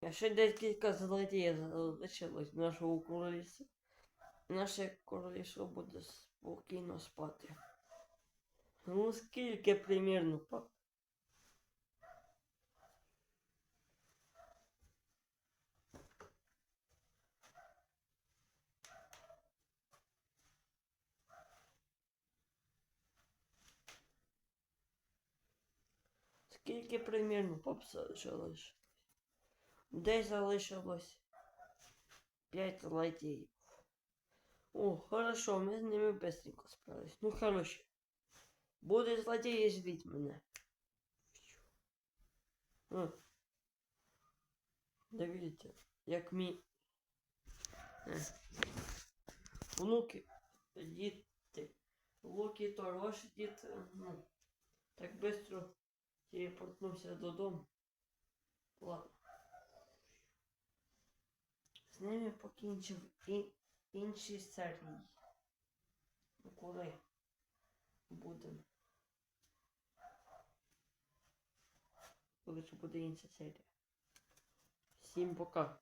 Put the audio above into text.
А ще декілька злодіїв залишилось нашого королівства. Наше королівство буде спокійно спати. Ну скільки примірно, пап? Скільки примірно пап залишилось? Десь залишилось п'ять злодіїв. О, хорошо, ми з ними быстренько справились. Ну, хорошо. Буде злодії, звіть мене. А. Дивіться, як мій е, внуки, діти, Луки Торош, дід, ну, так быстро телепортнувся додому. Ладно. З ними покінчив і інші серії. Ну коли будемо. Коли ж буде інша серія. Всім пока.